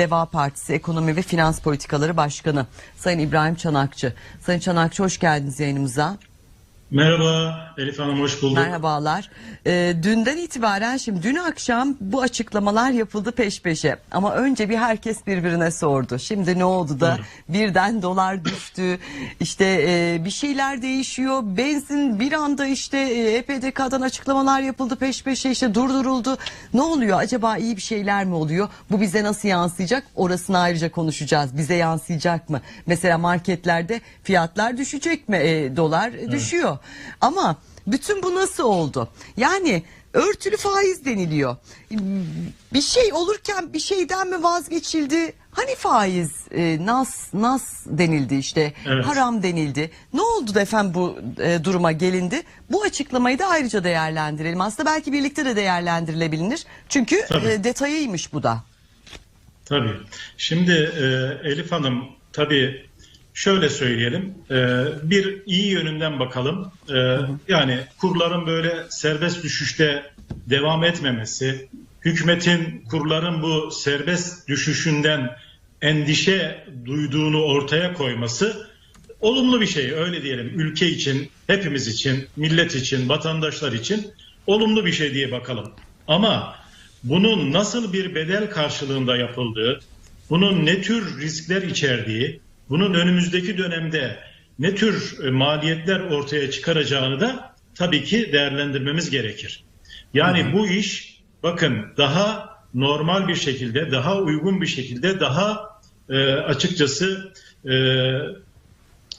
Deva Partisi Ekonomi ve Finans Politikaları Başkanı Sayın İbrahim Çanakçı. Sayın Çanakçı hoş geldiniz yayınımıza. Merhaba Elif Hanım hoş bulduk. Merhabalar. Ee, dünden itibaren şimdi dün akşam bu açıklamalar yapıldı peş peşe. Ama önce bir herkes birbirine sordu. Şimdi ne oldu da birden dolar düştü. İşte e, bir şeyler değişiyor. Benzin bir anda işte e, EPDK'dan açıklamalar yapıldı peş peşe işte durduruldu. Ne oluyor? Acaba iyi bir şeyler mi oluyor? Bu bize nasıl yansıyacak? Orasını ayrıca konuşacağız. Bize yansıyacak mı? Mesela marketlerde fiyatlar düşecek mi? E, dolar düşüyor. Ama bütün bu nasıl oldu? Yani örtülü faiz deniliyor. Bir şey olurken bir şeyden mi vazgeçildi? Hani faiz e, nas nas denildi işte Evet. haram denildi. Ne oldu da efendim bu e, duruma gelindi? Bu açıklamayı da ayrıca değerlendirelim. Aslında belki birlikte de değerlendirilebilir. Çünkü Tabii. e, detayıymış bu da. Tabii. Şimdi e, Elif Hanım tabii şöyle söyleyelim. E, bir iyi yönünden bakalım. E, yani kurların böyle serbest düşüşte devam etmemesi, hükümetin kurların bu serbest düşüşünden endişe duyduğunu ortaya koyması olumlu bir şey öyle diyelim. Ülke için, hepimiz için, millet için, vatandaşlar için olumlu bir şey diye bakalım. Ama bunun nasıl bir bedel karşılığında yapıldığı, bunun ne tür riskler içerdiği, bunun önümüzdeki dönemde ne tür e, maliyetler ortaya çıkaracağını da tabii ki değerlendirmemiz gerekir. Yani bu iş bakın daha normal bir şekilde, daha uygun bir şekilde, daha e, açıkçası e,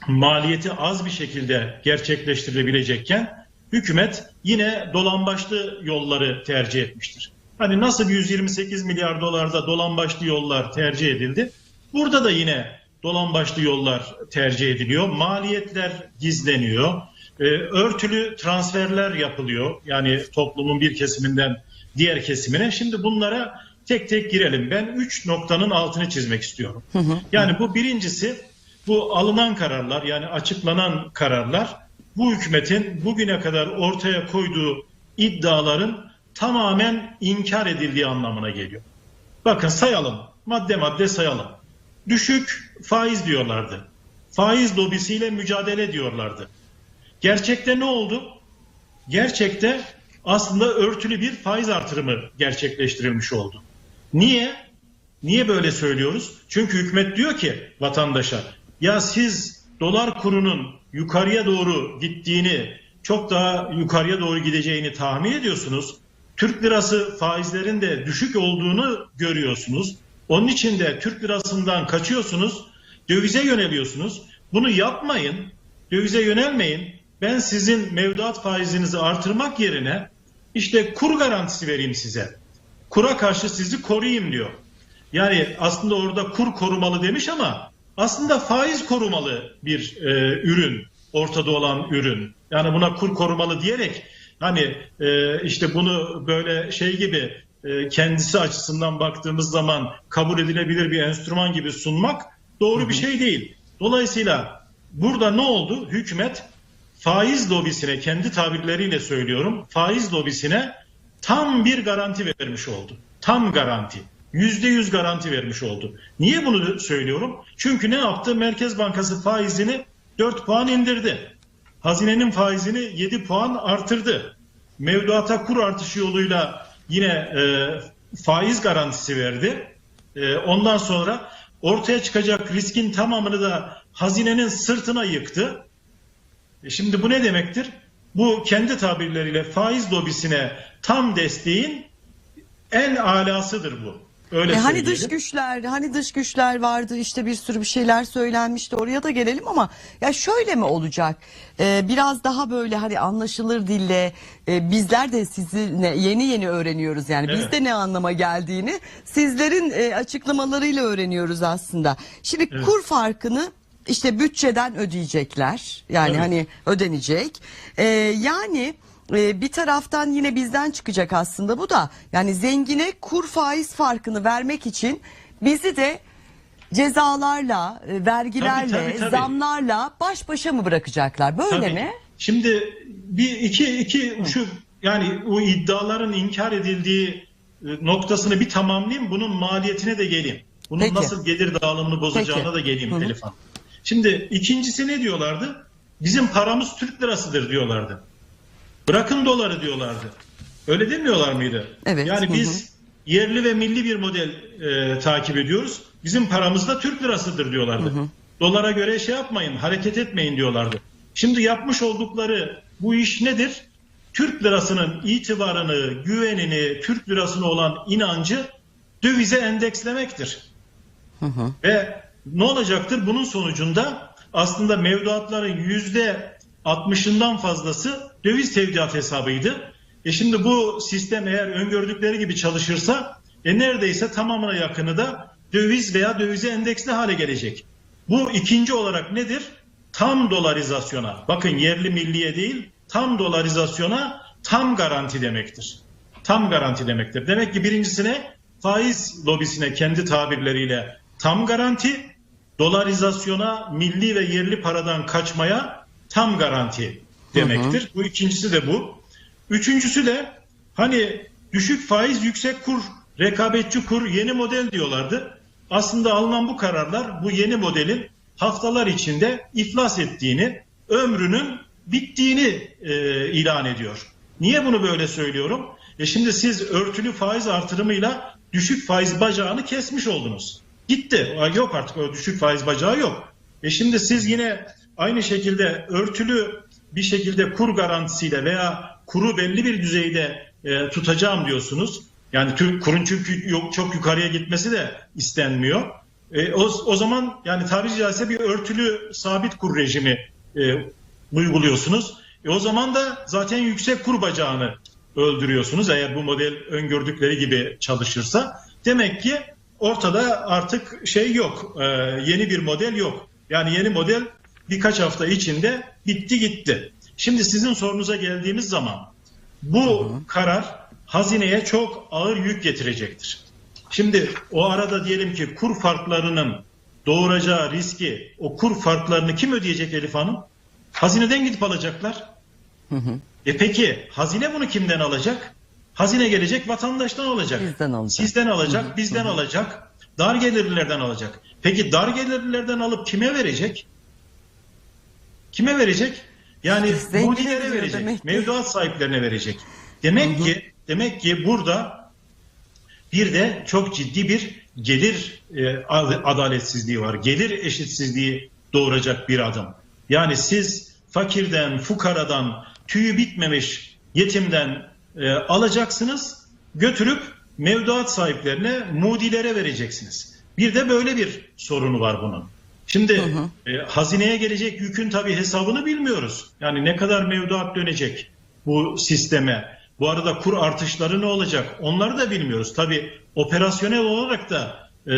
maliyeti az bir şekilde gerçekleştirilebilecekken hükümet yine dolambaçlı yolları tercih etmiştir. Hani nasıl 128 milyar dolarda dolambaçlı yollar tercih edildi? Burada da yine dolambaçlı yollar tercih ediliyor. Maliyetler gizleniyor. Ee, örtülü transferler yapılıyor. Yani toplumun bir kesiminden diğer kesimine. Şimdi bunlara tek tek girelim. Ben üç noktanın altını çizmek istiyorum. Yani bu birincisi bu alınan kararlar yani açıklanan kararlar bu hükümetin bugüne kadar ortaya koyduğu iddiaların tamamen inkar edildiği anlamına geliyor. Bakın sayalım. Madde madde sayalım. Düşük faiz diyorlardı. Faiz lobisiyle mücadele diyorlardı. Gerçekte ne oldu? Gerçekte aslında örtülü bir faiz artırımı gerçekleştirilmiş oldu. Niye? Niye böyle söylüyoruz? Çünkü hükümet diyor ki vatandaşa ya siz dolar kurunun yukarıya doğru gittiğini çok daha yukarıya doğru gideceğini tahmin ediyorsunuz. Türk lirası faizlerin de düşük olduğunu görüyorsunuz. Onun için de Türk lirasından kaçıyorsunuz. Dövize yöneliyorsunuz. Bunu yapmayın. Dövize yönelmeyin. Ben sizin mevduat faizinizi artırmak yerine işte kur garantisi vereyim size. Kura karşı sizi koruyayım diyor. Yani aslında orada kur korumalı demiş ama aslında faiz korumalı bir e, ürün, ortada olan ürün. Yani buna kur korumalı diyerek hani e, işte bunu böyle şey gibi kendisi açısından baktığımız zaman kabul edilebilir bir enstrüman gibi sunmak doğru bir şey değil. Dolayısıyla burada ne oldu? Hükümet faiz lobisine kendi tabirleriyle söylüyorum faiz lobisine tam bir garanti vermiş oldu. Tam garanti. Yüzde yüz garanti vermiş oldu. Niye bunu söylüyorum? Çünkü ne yaptı? Merkez Bankası faizini 4 puan indirdi. Hazinenin faizini 7 puan artırdı. Mevduata kur artışı yoluyla yine e, faiz garantisi verdi. E, ondan sonra ortaya çıkacak riskin tamamını da hazinenin sırtına yıktı. E Şimdi bu ne demektir? Bu kendi tabirleriyle faiz lobisine tam desteğin en alasıdır bu. Öyle E hani dış güçler, hani dış güçler vardı işte bir sürü bir şeyler söylenmişti oraya da gelelim ama ya şöyle mi olacak? Ee, biraz daha böyle hani anlaşılır dille e, bizler de sizinle yeni yeni öğreniyoruz yani Evet. bizde ne anlama geldiğini sizlerin e, açıklamalarıyla öğreniyoruz aslında. Şimdi Evet. kur farkını işte bütçeden ödeyecekler yani Evet. hani ödenecek. Ee, yani e, bir taraftan yine bizden çıkacak aslında bu da. Yani zengine kur faiz farkını vermek için bizi de cezalarla, e, vergilerle, Tabii, tabii, tabii. zamlarla baş başa mı bırakacaklar? Böyle Tabii. mi? Şimdi bir iki iki şu yani o iddiaların inkar edildiği e, noktasını bir tamamlayayım bunun maliyetine de geleyim. Bunun Peki. nasıl gelir dağılımını bozacağına Peki. da geleyim Hanım. Şimdi ikincisi ne diyorlardı? Bizim paramız Türk lirasıdır diyorlardı. Bırakın doları diyorlardı. Öyle demiyorlar mıydı? Evet, Yani hı biz yerli ve milli bir model e, takip ediyoruz. Bizim paramız da Türk lirasıdır diyorlardı. Dolara göre şey yapmayın, hareket etmeyin diyorlardı. Şimdi yapmış oldukları bu iş nedir? Türk lirasının itibarını, güvenini, Türk lirasına olan inancı dövize endekslemektir. Ve ne olacaktır? Bunun sonucunda aslında mevduatların yüzde 60'ından fazlası döviz tevdiat hesabıydı. E şimdi bu sistem eğer öngördükleri gibi çalışırsa e neredeyse tamamına yakını da döviz veya dövize endeksli hale gelecek. Bu ikinci olarak nedir? Tam dolarizasyona, bakın yerli milliye değil, tam dolarizasyona tam garanti demektir. Tam garanti demektir. Demek ki birincisine faiz lobisine kendi tabirleriyle tam garanti, dolarizasyona, milli ve yerli paradan kaçmaya tam garanti demektir. Bu ikincisi de bu. Üçüncüsü de hani düşük faiz, yüksek kur, rekabetçi kur, yeni model diyorlardı. Aslında alınan bu kararlar bu yeni modelin haftalar içinde iflas ettiğini, ömrünün bittiğini e, ilan ediyor. Niye bunu böyle söylüyorum? E şimdi siz örtülü faiz artırımıyla düşük faiz bacağını kesmiş oldunuz. Gitti. Yok artık o düşük faiz bacağı yok. E şimdi siz yine aynı şekilde örtülü bir şekilde kur garantisiyle veya kuru belli bir düzeyde e, tutacağım diyorsunuz. Yani Türk kurun çünkü yok çok yukarıya gitmesi de istenmiyor. E, o, o zaman yani tabiri caizse bir örtülü sabit kur rejimi e, uyguluyorsunuz. E, o zaman da zaten yüksek kur bacağını öldürüyorsunuz eğer bu model öngördükleri gibi çalışırsa. Demek ki ortada artık şey yok, e, yeni bir model yok. Yani yeni model birkaç hafta içinde bitti gitti. Şimdi sizin sorunuza geldiğimiz zaman bu karar hazineye çok ağır yük getirecektir. Şimdi o arada diyelim ki kur farklarının doğuracağı riski, o kur farklarını kim ödeyecek Elif Hanım? Hazineden gidip alacaklar. E peki hazine bunu kimden alacak? Hazine gelecek vatandaştan alacak. Bizden alacak. Sizden alacak, bizden alacak. Dar gelirlilerden alacak. Peki dar gelirlilerden alıp kime verecek? Kime verecek? Yani ediyor verecek. demek. Mevduat sahiplerine verecek. Demek ki demek ki burada bir de çok ciddi bir gelir e, ad- adaletsizliği var. Gelir eşitsizliği doğuracak bir adım. Yani siz fakirden, fukaradan, tüyü bitmemiş yetimden e, alacaksınız, götürüp mevduat sahiplerine, mudilere vereceksiniz. Bir de böyle bir sorunu var bunun. Şimdi e, hazineye gelecek yükün tabii hesabını bilmiyoruz. Yani ne kadar mevduat dönecek bu sisteme. Bu arada kur artışları ne olacak? Onları da bilmiyoruz. Tabii operasyonel olarak da e,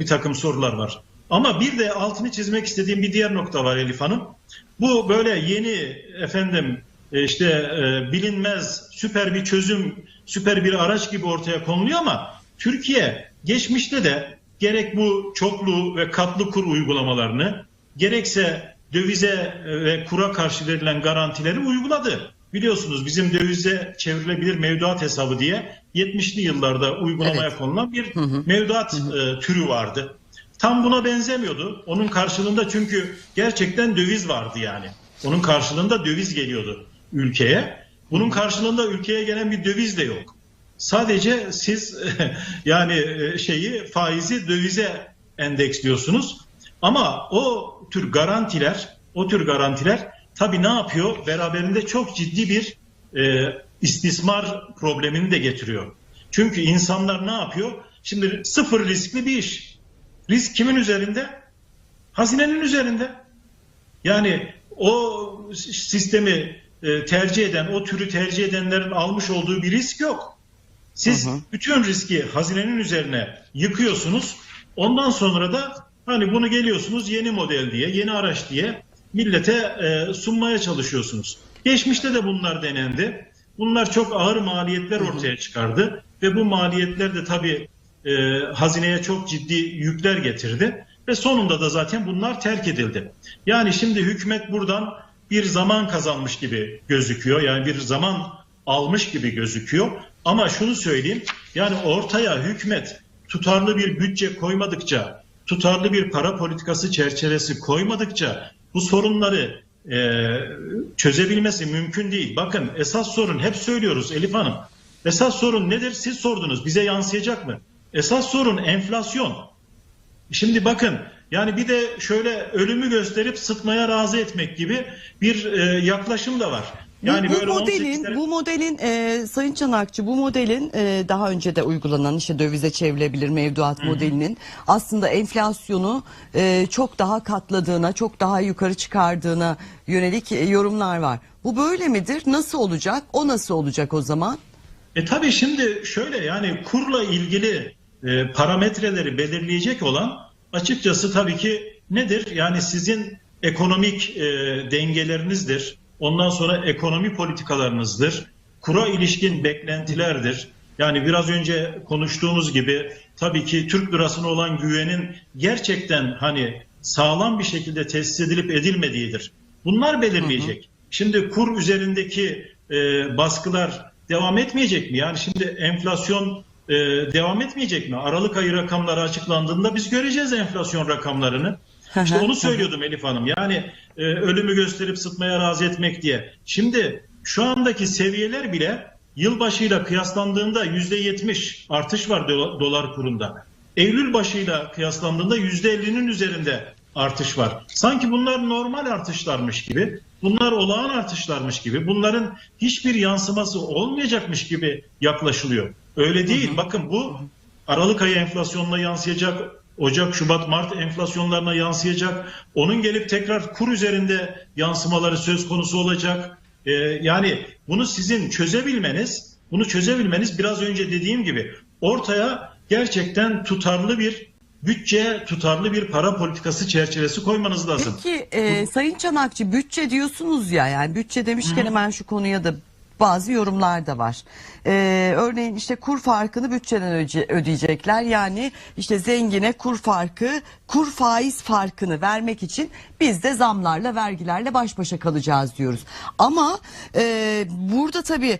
bir takım sorular var. Ama bir de altını çizmek istediğim bir diğer nokta var Elif Hanım. Bu böyle yeni efendim e, işte e, bilinmez süper bir çözüm, süper bir araç gibi ortaya konuluyor ama Türkiye geçmişte de gerek bu çoklu ve katlı kur uygulamalarını gerekse dövize ve kura karşı verilen garantileri uyguladı. Biliyorsunuz bizim dövize çevrilebilir mevduat hesabı diye 70'li yıllarda uygulamaya Evet. konulan bir mevduat e, türü vardı. Tam buna benzemiyordu. Onun karşılığında çünkü gerçekten döviz vardı yani. Onun karşılığında döviz geliyordu ülkeye. Bunun karşılığında ülkeye gelen bir döviz de yok. Sadece siz yani e, şeyi faizi dövize endeksliyorsunuz. Ama o tür garantiler, o tür garantiler tabii ne yapıyor? Beraberinde çok ciddi bir e, istismar problemini de getiriyor. Çünkü insanlar ne yapıyor? Şimdi sıfır riskli bir iş. Risk kimin üzerinde? Hazinenin üzerinde. Yani o sistemi e, tercih eden, o türü tercih edenlerin almış olduğu bir risk yok. Siz Hı hı. bütün riski hazinenin üzerine yıkıyorsunuz. Ondan sonra da hani bunu geliyorsunuz yeni model diye, yeni araç diye millete e, sunmaya çalışıyorsunuz. Geçmişte de bunlar denendi. Bunlar çok ağır maliyetler ortaya çıkardı ve bu maliyetler de tabii e, hazineye çok ciddi yükler getirdi ve sonunda da zaten bunlar terk edildi. Yani şimdi hükümet buradan bir zaman kazanmış gibi gözüküyor. Yani bir zaman almış gibi gözüküyor. Ama şunu söyleyeyim yani ortaya hükümet tutarlı bir bütçe koymadıkça, tutarlı bir para politikası çerçevesi koymadıkça bu sorunları e, çözebilmesi mümkün değil. Bakın esas sorun hep söylüyoruz Elif Hanım. Esas sorun nedir? Siz sordunuz. Bize yansıyacak mı? Esas sorun enflasyon. Şimdi bakın yani bir de şöyle ölümü gösterip sıtmaya razı etmek gibi bir e, yaklaşım da var. Yani bu, bu böyle 18 modelin, bu modelin e, Sayın Çanakçı, bu modelin e, daha önce de uygulanan işte dövize çevrilebilir mevduat modelinin aslında enflasyonu e, çok daha katladığına, çok daha yukarı çıkardığına yönelik e, yorumlar var. Bu böyle midir? Nasıl olacak? O nasıl olacak o zaman? E tabii şimdi şöyle yani kurla ilgili e, parametreleri belirleyecek olan açıkçası tabii ki nedir? Yani sizin ekonomik e, dengelerinizdir. Ondan sonra ekonomi politikalarınızdır. Kura ilişkin beklentilerdir. Yani biraz önce konuştuğumuz gibi tabii ki Türk lirasına olan güvenin gerçekten hani sağlam bir şekilde tesis edilip edilmediğidir. Bunlar belirleyecek. Şimdi kur üzerindeki e, baskılar devam etmeyecek mi? Yani şimdi enflasyon e, devam etmeyecek mi? Aralık ayı rakamları açıklandığında biz göreceğiz enflasyon rakamlarını. İşte onu söylüyordum Elif Hanım. Yani e, ölümü gösterip sıtmaya razı etmek diye. Şimdi şu andaki seviyeler bile yılbaşıyla kıyaslandığında yüzde yetmiş artış var do- dolar kurunda. Eylül başıyla kıyaslandığında yüzde ellinin üzerinde artış var. Sanki bunlar normal artışlarmış gibi, bunlar olağan artışlarmış gibi, bunların hiçbir yansıması olmayacakmış gibi yaklaşılıyor. Öyle değil. Bakın bu Aralık ayı enflasyonuna yansıyacak, Ocak, Şubat, Mart enflasyonlarına yansıyacak. Onun gelip tekrar kur üzerinde yansımaları söz konusu olacak. Ee, yani bunu sizin çözebilmeniz, bunu çözebilmeniz biraz önce dediğim gibi ortaya gerçekten tutarlı bir bütçe, tutarlı bir para politikası çerçevesi koymanız lazım. Peki e, Sayın Çanakçı bütçe diyorsunuz ya yani bütçe demişken hemen şu konuya da bazı yorumlar da var. E, örneğin işte kur farkını bütçeden öde- ödeyecekler. Yani işte zengine kur farkı, kur faiz farkını vermek için biz de zamlarla, vergilerle baş başa kalacağız diyoruz. Ama e, burada tabii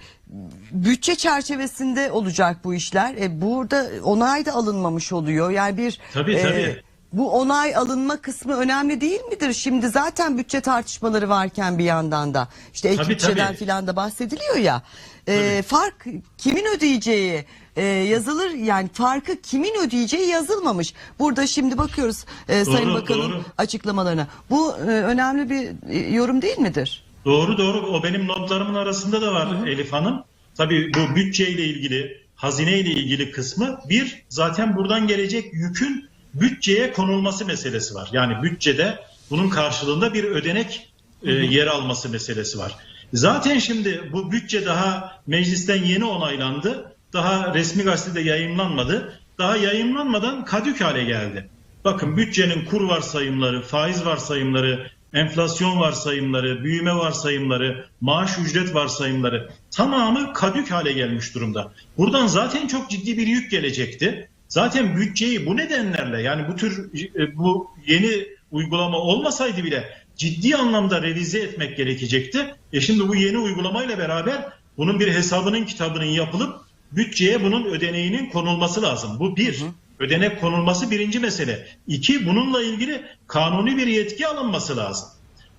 bütçe çerçevesinde olacak bu işler. E, burada onay da alınmamış oluyor. Yani bir Tabii, e, tabii. Bu onay alınma kısmı önemli değil midir? Şimdi zaten bütçe tartışmaları varken bir yandan da işte ek Tabii, bütçeden tabii. filan da bahsediliyor ya. Ee, fark kimin ödeyeceği e, yazılır yani farkı kimin ödeyeceği yazılmamış. Burada şimdi bakıyoruz e, Sayın Doğru, Bakan'ın doğru. açıklamalarına. Bu e, önemli bir e, yorum değil midir? Doğru doğru o benim notlarımın arasında da var Elif Hanım. Tabii bu bütçeyle ilgili, hazineyle ilgili kısmı bir zaten buradan gelecek yükün bütçeye konulması meselesi var. Yani bütçede bunun karşılığında bir ödenek e, yer alması meselesi var. Zaten şimdi bu bütçe daha meclisten yeni onaylandı. Daha resmi gazetede yayınlanmadı. Daha yayınlanmadan kadük hale geldi. Bakın bütçenin kur varsayımları, faiz varsayımları, enflasyon varsayımları, büyüme varsayımları, maaş ücret varsayımları tamamı kadük hale gelmiş durumda. Buradan zaten çok ciddi bir yük gelecekti. Zaten bütçeyi bu nedenlerle yani bu tür e, bu yeni uygulama olmasaydı bile ciddi anlamda revize etmek gerekecekti. E şimdi bu yeni uygulamayla beraber bunun bir hesabının kitabının yapılıp bütçeye bunun ödeneğinin konulması lazım. Bu bir. Ödenek konulması birinci mesele. İki, bununla ilgili kanuni bir yetki alınması lazım.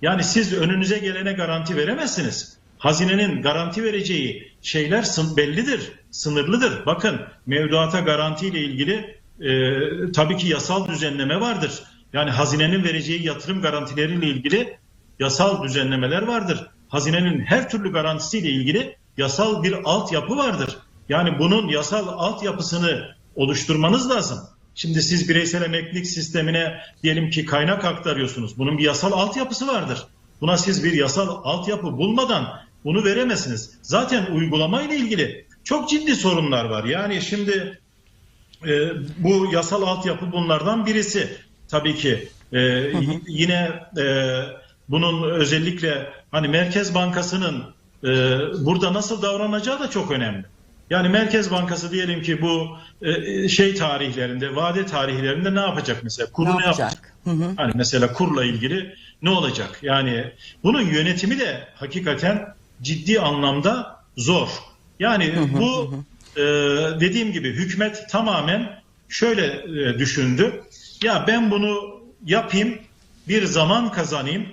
Yani siz önünüze gelene garanti veremezsiniz. Hazinenin garanti vereceği şeyler bellidir, sınırlıdır. Bakın mevduata garantiyle ilgili e, tabii ki yasal düzenleme vardır. Yani hazinenin vereceği yatırım garantileriyle ilgili yasal düzenlemeler vardır. Hazinenin her türlü garantisiyle ilgili yasal bir altyapı vardır. Yani bunun yasal altyapısını oluşturmanız lazım. Şimdi siz bireysel emeklilik sistemine diyelim ki kaynak aktarıyorsunuz. Bunun bir yasal altyapısı vardır. Buna siz bir yasal altyapı bulmadan bunu veremezsiniz. Zaten uygulama ile ilgili çok ciddi sorunlar var. Yani şimdi e, bu yasal altyapı bunlardan birisi tabii ki. E, Yine e, bunun özellikle hani Merkez Bankası'nın e, burada nasıl davranacağı da çok önemli. Yani Merkez Bankası diyelim ki bu e, şey tarihlerinde, vade tarihlerinde ne yapacak mesela? Kuru Ne ne, yapacak? yapacak? Hı hı. Hani mesela kurla ilgili ne olacak? Yani bunun yönetimi de hakikaten ciddi anlamda zor. Yani bu e, dediğim gibi hükümet tamamen şöyle e, düşündü. Ya ben bunu yapayım, bir zaman kazanayım.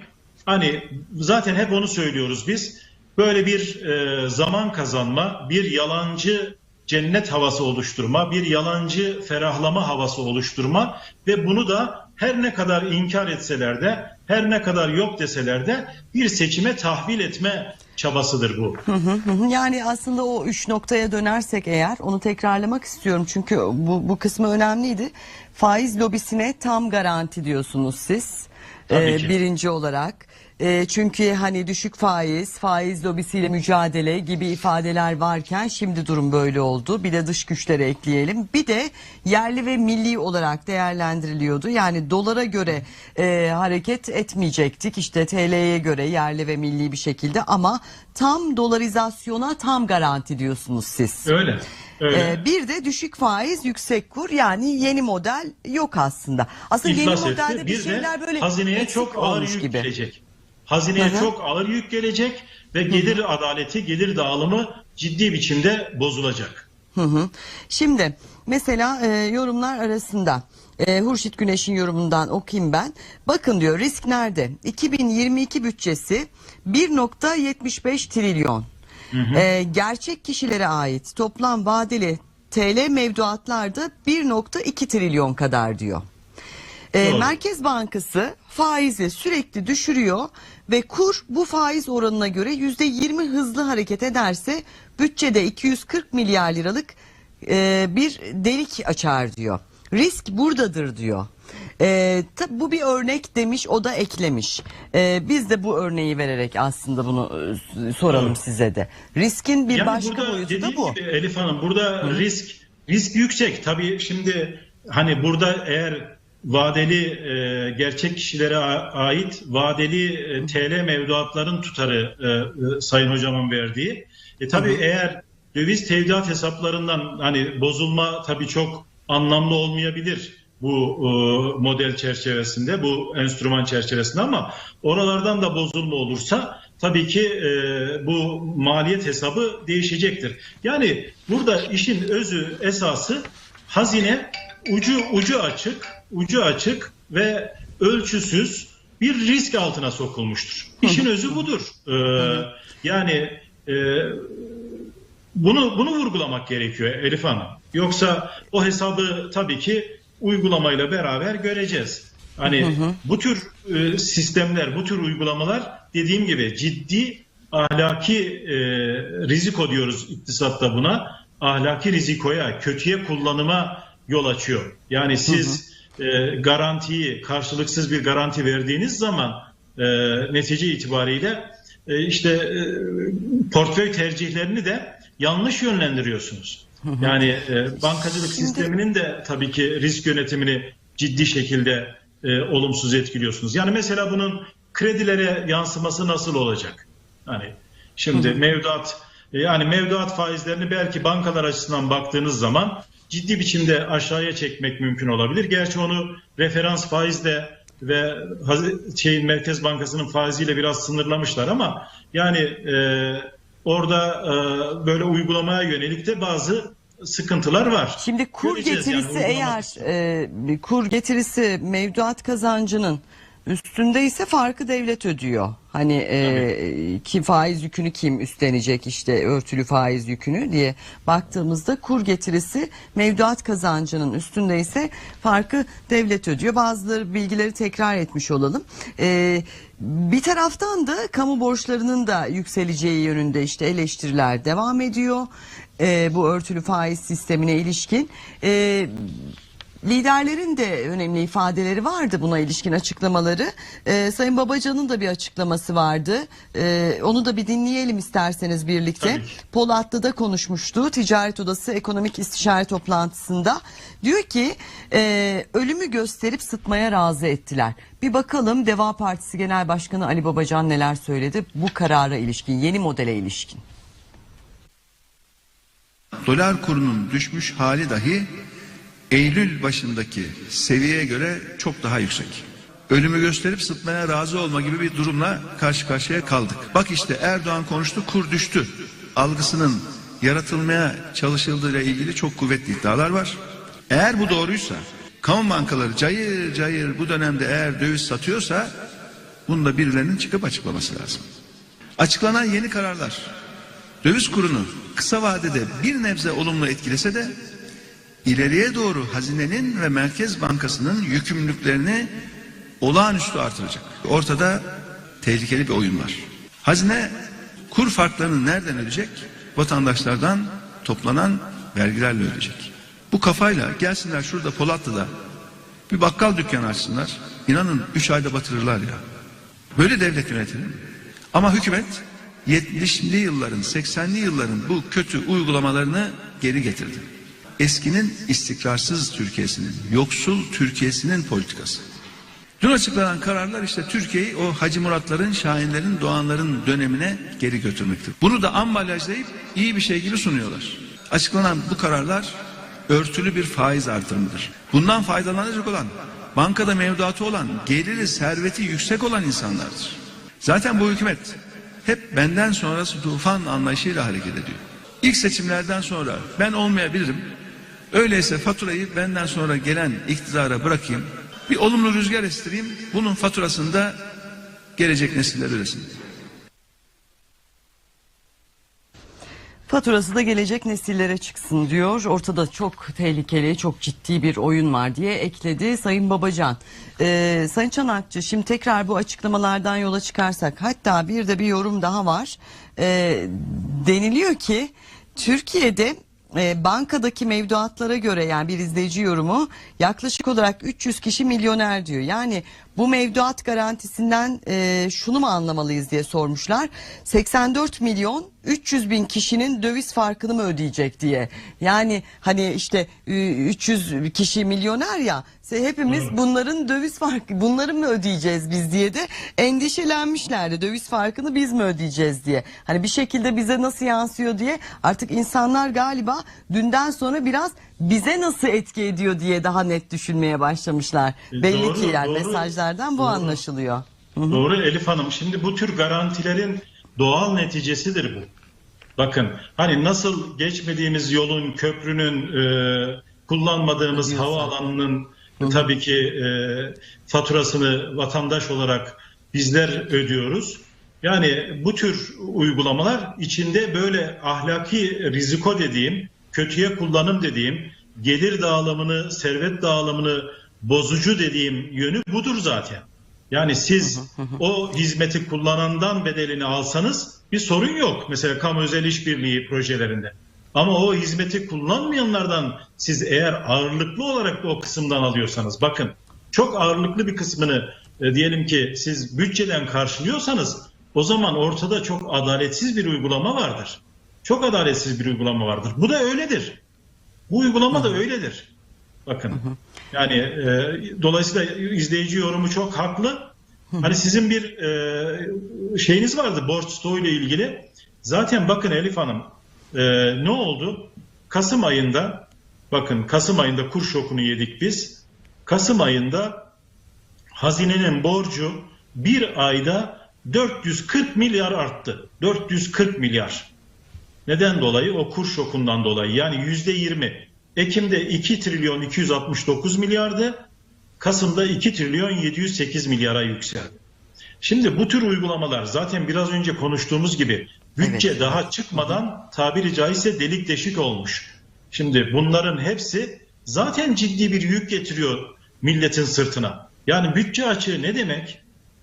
Hani zaten hep onu söylüyoruz biz. Böyle bir e, zaman kazanma, bir yalancı cennet havası oluşturma, bir yalancı ferahlama havası oluşturma ve bunu da her ne kadar inkar etseler de, her ne kadar yok deseler de bir seçime tahvil etme çabasıdır bu. Hı hı. Yani aslında o üç noktaya dönersek eğer onu tekrarlamak istiyorum çünkü bu, bu kısmı önemliydi. Faiz lobisine tam garanti diyorsunuz siz. Tabii Ee, ki. birinci olarak. Ee, çünkü hani düşük faiz, faiz lobisiyle mücadele gibi ifadeler varken şimdi durum böyle oldu. Bir de dış güçleri ekleyelim. Bir de yerli ve milli olarak değerlendiriliyordu. Yani dolara göre e, hareket etmeyecektik. İşte TL'ye göre yerli ve milli bir şekilde ama tam dolarizasyona tam garanti diyorsunuz siz. Öyle. Öyle. Ee, bir de düşük faiz, yüksek kur yani yeni model yok aslında. Aslında İflas yeni etti. modelde bir, Bir şeyler böyle hazineye çok ağır yük gibi. gelecek. Hazineye Hı hı. çok ağır yük gelecek ve gelir adaleti, gelir dağılımı ciddi biçimde bozulacak. Hı hı. Şimdi mesela e, yorumlar arasında e, Hurşit Güneş'in yorumundan okuyayım ben. Bakın diyor risk nerede? 2022 bütçesi 1.75 trilyon. E, gerçek kişilere ait toplam vadeli TL mevduatlar da 1.2 trilyon kadar diyor. E. Merkez Bankası faizi sürekli düşürüyor ve kur bu faiz oranına göre %20 hızlı hareket ederse bütçede 240 milyar liralık e, bir delik açar diyor. Risk buradadır diyor. E, tabi bu bir örnek demiş o da eklemiş. E, biz de bu örneği vererek aslında bunu e, soralım Doğru. size de. Riskin bir yani başka boyutu da bu. gibi Elif Hanım burada risk risk yüksek. Tabii şimdi hani burada eğer vadeli e, gerçek kişilere ait vadeli e, TL mevduatların tutarı e, e, Sayın Hocamın verdiği. E tabii eğer döviz tevdiat hesaplarından hani bozulma tabii çok anlamlı olmayabilir bu e, model çerçevesinde, bu enstrüman çerçevesinde ama oralardan da bozulma olursa tabii ki e, bu maliyet hesabı değişecektir. Yani burada işin özü, esası hazine ucu ucu açık, ucu açık ve ölçüsüz bir risk altına sokulmuştur. İşin özü budur. E, yani e, bunu bunu vurgulamak gerekiyor Elif Hanım. Yoksa o hesabı tabii ki uygulamayla beraber göreceğiz. Hani bu tür e, sistemler, bu tür uygulamalar dediğim gibi ciddi ahlaki e, riziko diyoruz iktisatta buna. Ahlaki rizikoya, kötüye kullanıma yol açıyor. Yani siz e, garantiyi, karşılıksız bir garanti verdiğiniz zaman e, netice itibariyle e, işte e, portföy tercihlerini de yanlış yönlendiriyorsunuz. Yani e, bankacılık sisteminin de tabii ki risk yönetimini ciddi şekilde e, olumsuz etkiliyorsunuz. Yani mesela bunun kredilere yansıması nasıl olacak? Hani şimdi mevduat e, yani mevduat faizlerini belki bankalar açısından baktığınız zaman ciddi biçimde aşağıya çekmek mümkün olabilir. Gerçi onu referans faizle ve şeyin Merkez Bankası'nın faiziyle biraz sınırlamışlar ama yani e, orada e, böyle uygulamaya yönelik de bazı sıkıntılar var. Şimdi kur Göreceğiz yani, getirisi uygulamak eğer e, kur getirisi mevduat kazancının üstünde ise farkı devlet ödüyor. Hani e, ki faiz yükünü kim üstlenecek işte örtülü faiz yükünü diye baktığımızda kur getirisi mevduat kazancının üstünde ise farkı devlet ödüyor. Bazıları bilgileri tekrar etmiş olalım. E, bir taraftan da kamu borçlarının da yükseleceği yönünde işte eleştiriler devam ediyor. E, bu örtülü faiz sistemine ilişkin. E, Liderlerin de önemli ifadeleri vardı buna ilişkin açıklamaları. Ee, Sayın Babacan'ın da bir açıklaması vardı. Ee, onu da bir dinleyelim isterseniz birlikte. Polatlı'da konuşmuştu. Ticaret Odası Ekonomik İstişare Toplantısında. Diyor ki e, ölümü gösterip sıtmaya razı ettiler. Bir bakalım Deva Partisi Genel Başkanı Ali Babacan neler söyledi bu karara ilişkin, yeni modele ilişkin. Dolar kurunun düşmüş hali dahi Eylül başındaki seviyeye göre çok daha yüksek. Ölümü gösterip sıtmaya razı olma gibi bir durumla karşı karşıya kaldık. Bak işte Erdoğan konuştu kur düştü. Algısının yaratılmaya çalışıldığıyla ilgili çok kuvvetli iddialar var. Eğer bu doğruysa, kamu bankaları cayır cayır bu dönemde eğer döviz satıyorsa, bunu da birilerinin çıkıp açıklaması lazım. Açıklanan yeni kararlar, döviz kurunu kısa vadede bir nebze olumlu etkilese de, ileriye doğru hazinenin ve Merkez Bankası'nın yükümlülüklerini olağanüstü artıracak. Ortada tehlikeli bir oyun var. Hazine kur farklarını nereden ödeyecek? Vatandaşlardan toplanan vergilerle ödeyecek. Bu kafayla gelsinler şurada Polatlı'da bir bakkal dükkanı açsınlar. İnanın 3 ayda batırırlar ya. Böyle devlet yönetilir mi? Ama hükümet 70'li yılların 80'li yılların bu kötü uygulamalarını geri getirdi. Eskinin istikrarsız Türkiye'sinin, yoksul Türkiye'sinin politikası. Dün açıklanan kararlar işte Türkiye'yi o Hacı Muratların, Şahinlerin, Doğanların dönemine geri götürmektir. Bunu da ambalajlayıp iyi bir şey gibi sunuyorlar. Açıklanan bu kararlar örtülü bir faiz artırımıdır. Bundan faydalanacak olan, bankada mevduatı olan, geliri, serveti yüksek olan insanlardır. Zaten bu hükümet hep benden sonrası tufan anlayışıyla hareket ediyor. İlk seçimlerden sonra ben olmayabilirim. Öyleyse faturayı benden sonra gelen iktidara bırakayım. Bir olumlu rüzgar estireyim. Bunun faturasını da gelecek nesiller ödesin. Faturası da gelecek nesillere çıksın diyor. Ortada çok tehlikeli, çok ciddi bir oyun var diye ekledi Sayın Babacan. Ee, Sayın Çanakçı şimdi tekrar bu açıklamalardan yola çıkarsak hatta bir de bir yorum daha var. Ee, deniliyor ki Türkiye'de e, bankadaki mevduatlara göre yani bir izleyici yorumu yaklaşık olarak 300 kişi milyoner diyor. Yani bu mevduat garantisinden e, şunu mu anlamalıyız diye sormuşlar. 84 milyon 300 bin kişinin döviz farkını mı ödeyecek diye. Yani hani işte e, 300 kişi milyoner ya hepimiz bunların döviz farkı bunları mı ödeyeceğiz biz diye de endişelenmişlerdi. Döviz farkını biz mi ödeyeceğiz diye. Hani bir şekilde bize nasıl yansıyor diye artık insanlar galiba dünden sonra biraz bize nasıl etki ediyor diye daha net düşünmeye başlamışlar. E, Belli doğru, ki yani doğru. mesajlardan bu Doğru. anlaşılıyor. Doğru Elif Hanım. Şimdi bu tür garantilerin doğal neticesidir bu. Bakın hani nasıl geçmediğimiz yolun, köprünün, e, kullanmadığımız Diyorsun. havaalanının tabii ki e, faturasını vatandaş olarak bizler ödüyoruz. Yani bu tür uygulamalar içinde böyle ahlaki riziko dediğim, kötüye kullanım dediğim, gelir dağılımını, servet dağılımını bozucu dediğim yönü budur zaten. Yani siz o hizmeti kullanandan bedelini alsanız bir sorun yok. Mesela kamu özel işbirliği projelerinde. Ama o hizmeti kullanmayanlardan siz eğer ağırlıklı olarak da o kısımdan alıyorsanız bakın çok ağırlıklı bir kısmını e, diyelim ki siz bütçeden karşılıyorsanız o zaman ortada çok adaletsiz bir uygulama vardır. Çok adaletsiz bir uygulama vardır. Bu da öyledir. Bu uygulama da öyledir. Bakın. Yani e, dolayısıyla izleyici yorumu çok haklı. Hani sizin bir e, şeyiniz vardı borç stoğu ile ilgili. Zaten bakın Elif Hanım e, ne oldu? Kasım ayında bakın Kasım ayında kur şokunu yedik biz. Kasım ayında hazinenin borcu bir ayda 440 milyar arttı. 440 milyar. Neden dolayı? O kur şokundan dolayı. Yani yüzde 20. Ekim'de 2 trilyon 269 milyardı. Kasım'da 2 trilyon 708 milyara yükseldi. Şimdi bu tür uygulamalar zaten biraz önce konuştuğumuz gibi bütçe Evet. daha çıkmadan tabiri caizse delik deşik olmuş. Şimdi bunların hepsi zaten ciddi bir yük getiriyor milletin sırtına. Yani bütçe açığı ne demek?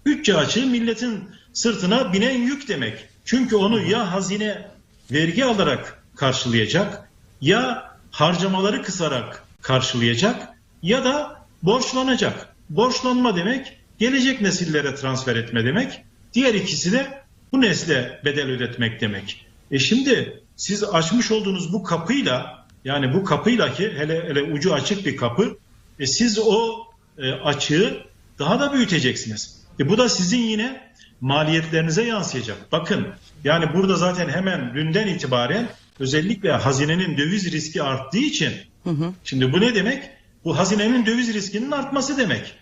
Bütçe açığı milletin sırtına binen yük demek. Çünkü onu ya hazine vergi alarak karşılayacak ya harcamaları kısarak karşılayacak ya da borçlanacak. Borçlanma demek gelecek nesillere transfer etme demek. Diğer ikisi de bu nesle bedel ödetmek demek. E şimdi siz açmış olduğunuz bu kapıyla yani bu kapıyla ki hele hele ucu açık bir kapı e siz o e, açığı daha da büyüteceksiniz. E bu da sizin yine maliyetlerinize yansıyacak. Bakın yani burada zaten hemen dünden itibaren özellikle hazinenin döviz riski arttığı için şimdi bu ne demek? Bu hazinenin döviz riskinin artması demek.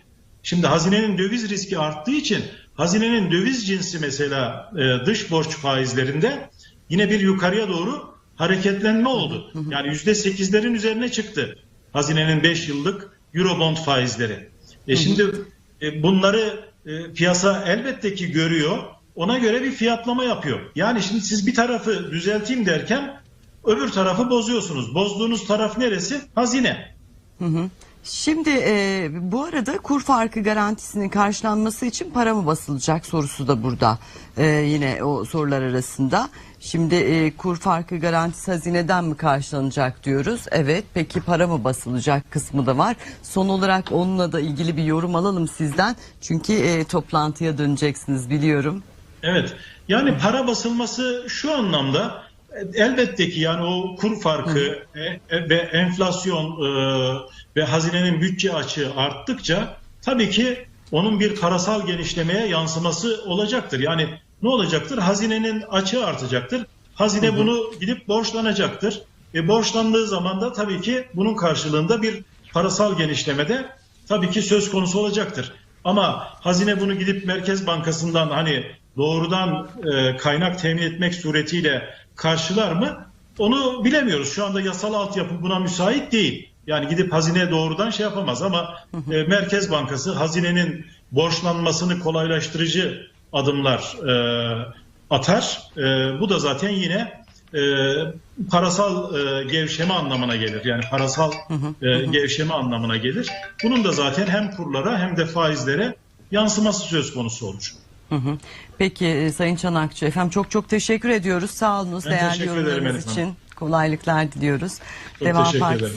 Şimdi hazinenin döviz riski arttığı için hazinenin döviz cinsi mesela e, dış borç faizlerinde yine bir yukarıya doğru hareketlenme oldu. Yani yüzde sekizlerin üzerine çıktı. hazinenin 5 yıllık Eurobond faizleri. E şimdi e, bunları e, piyasa elbette ki görüyor. Ona göre bir fiyatlama yapıyor. Yani şimdi siz bir tarafı düzelteyim derken öbür tarafı bozuyorsunuz. Bozduğunuz taraf neresi? Hazine. Şimdi e, bu arada kur farkı garantisinin karşılanması için para mı basılacak sorusu da burada E, yine o sorular arasında. Şimdi e, kur farkı garantisi hazineden mi karşılanacak diyoruz. Evet peki para mı basılacak kısmı da var. Son olarak onunla da ilgili bir yorum alalım sizden. Çünkü e, toplantıya döneceksiniz biliyorum. Evet. Yani para basılması şu anlamda elbette ki yani o kur farkı e, e, ve enflasyon e, ve hazinenin bütçe açığı arttıkça tabii ki onun bir parasal genişlemeye yansıması olacaktır. Yani ne olacaktır? Hazinenin açığı artacaktır. Hazine bunu gidip borçlanacaktır. E, borçlandığı zaman da tabii ki bunun karşılığında bir parasal genişlemede tabii ki söz konusu olacaktır. Ama hazine bunu gidip Merkez Bankası'ndan hani doğrudan e, kaynak temin etmek suretiyle karşılar mı? Onu bilemiyoruz. Şu anda yasal altyapı buna müsait değil. Yani gidip hazine doğrudan şey yapamaz ama e, Merkez Bankası hazinenin borçlanmasını kolaylaştırıcı adımlar e, atar. E, bu da zaten yine e, parasal e, gevşeme anlamına gelir. Yani parasal e, gevşeme anlamına gelir. Bunun da zaten hem kurlara hem de faizlere yansıması söz konusu olur. Hı hı. Peki e, Sayın Çanakçı efendim çok çok teşekkür ediyoruz. Sağ olunuz Ben değerli yorumlarınız için. Kolaylıklar diliyoruz. Çok Deva Partisi ederim.